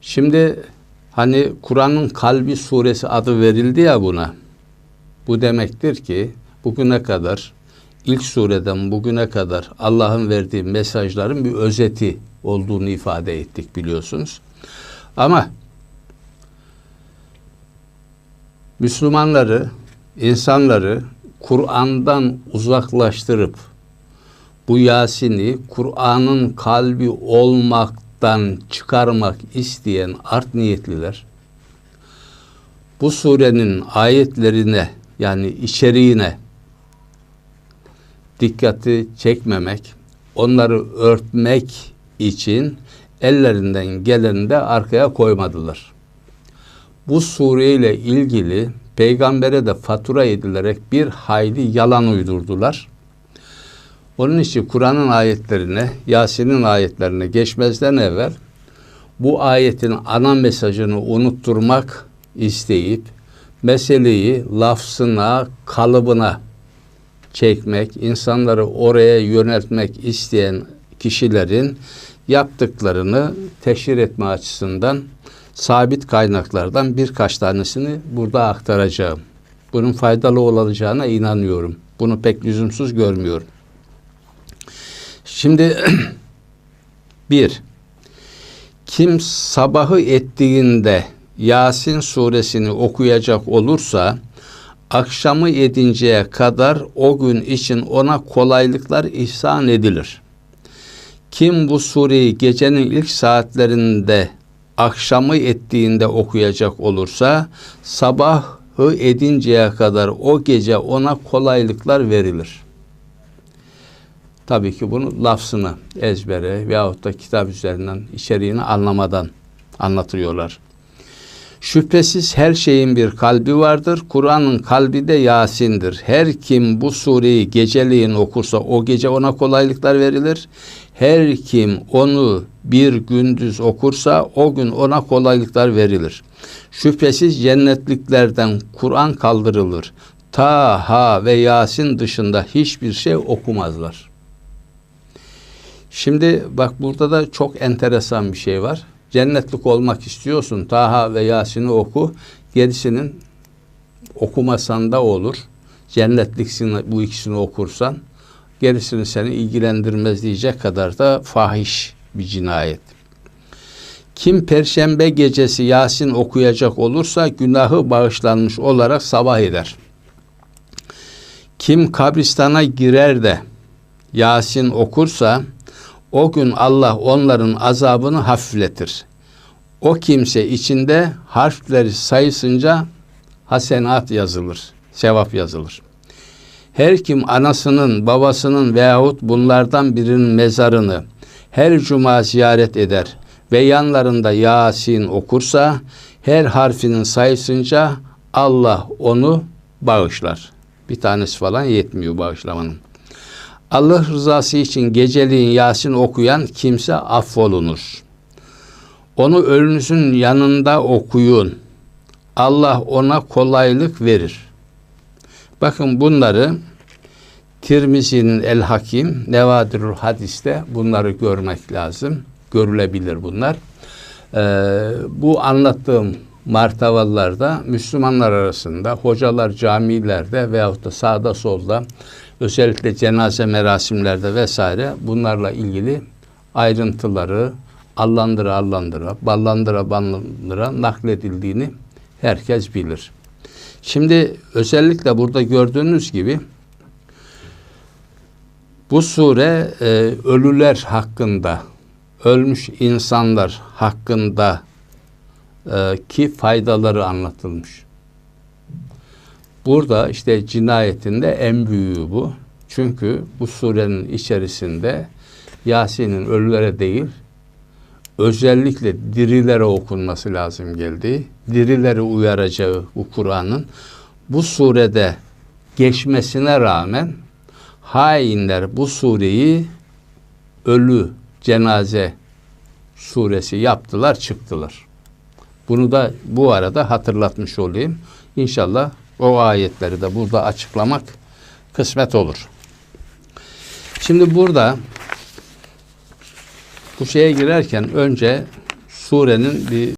Şimdi hani Kur'an'ın kalbi suresi adı verildi ya buna. Bu demektir ki bugüne kadar ilk sureden bugüne kadar Allah'ın verdiği mesajların bir özeti olduğunu ifade ettik biliyorsunuz. Ama Müslümanları, insanları Kur'an'dan uzaklaştırıp bu Yasin'i Kur'an'ın kalbi olmaktan çıkarmak isteyen art niyetliler bu surenin ayetlerine yani içeriğine dikkati çekmemek, onları örtmek için ellerinden geleni de arkaya koymadılar. Bu sureyle ilgili peygambere de fatura edilerek bir hayli yalan uydurdular. Onun için Kur'an'ın ayetlerine, Yasin'in ayetlerine geçmezden evvel bu ayetin ana mesajını unutturmak isteyip meseleyi lafzına, kalıbına çekmek, insanları oraya yöneltmek isteyen kişilerin yaptıklarını teşhir etme açısından sabit kaynaklardan birkaç tanesini burada aktaracağım. Bunun faydalı olacağına inanıyorum. Bunu pek lüzumsuz görmüyorum. Şimdi bir, kim sabahı ettiğinde Yasin suresini okuyacak olursa akşamı edinceye kadar o gün için ona kolaylıklar ihsan edilir. Kim bu sureyi gecenin ilk saatlerinde akşamı ettiğinde okuyacak olursa sabahı edinceye kadar o gece ona kolaylıklar verilir. Tabii ki bunu lafzını ezbere veyahut da kitap üzerinden içeriğini anlamadan anlatıyorlar. Şüphesiz her şeyin bir kalbi vardır. Kur'an'ın kalbi de Yasin'dir. Her kim bu sureyi geceleyin okursa o gece ona kolaylıklar verilir. Her kim onu bir gündüz okursa o gün ona kolaylıklar verilir. Şüphesiz cennetliklerden Kur'an kaldırılır. Taha ve Yasin dışında hiçbir şey okumazlar. Şimdi bak burada da çok enteresan bir şey var. Cennetlik olmak istiyorsun. Taha ve Yasin'i oku. Gerisinin okumasan da olur. Cennetliksin bu ikisini okursan. Gerisini seni ilgilendirmez diyecek kadar da fahiş bir cinayet. Kim perşembe gecesi Yasin okuyacak olursa günahı bağışlanmış olarak sabah eder. Kim kabristana girer de Yasin okursa o gün Allah onların azabını hafifletir. O kimse içinde harfleri sayısınca hasenat yazılır, sevap yazılır. Her kim anasının, babasının veyahut bunlardan birinin mezarını her cuma ziyaret eder ve yanlarında Yasin okursa her harfinin sayısınca Allah onu bağışlar. Bir tanesi falan yetmiyor bağışlamanın. Allah rızası için geceliğin Yasin okuyan kimse affolunur. Onu ölünüzün yanında okuyun. Allah ona kolaylık verir. Bakın bunları Tirmizi'nin El Hakim, Nevadirul Hadis'te bunları görmek lazım. Görülebilir bunlar. Ee, bu anlattığım martavallarda Müslümanlar arasında, hocalar camilerde veyahut da sağda solda özellikle cenaze merasimlerde vesaire bunlarla ilgili ayrıntıları allandıra allandıra, ballandıra ballandıra nakledildiğini herkes bilir. Şimdi özellikle burada gördüğünüz gibi bu sure e, ölüler hakkında, ölmüş insanlar hakkında e, ki faydaları anlatılmış. Burada işte cinayetinde en büyüğü bu. Çünkü bu surenin içerisinde Yasin'in ölülere değil, özellikle dirilere okunması lazım geldi. Dirileri uyaracağı bu Kur'an'ın bu surede geçmesine rağmen hainler bu sureyi ölü cenaze suresi yaptılar çıktılar. Bunu da bu arada hatırlatmış olayım. İnşallah o ayetleri de burada açıklamak kısmet olur. Şimdi burada bu şeye girerken önce surenin bir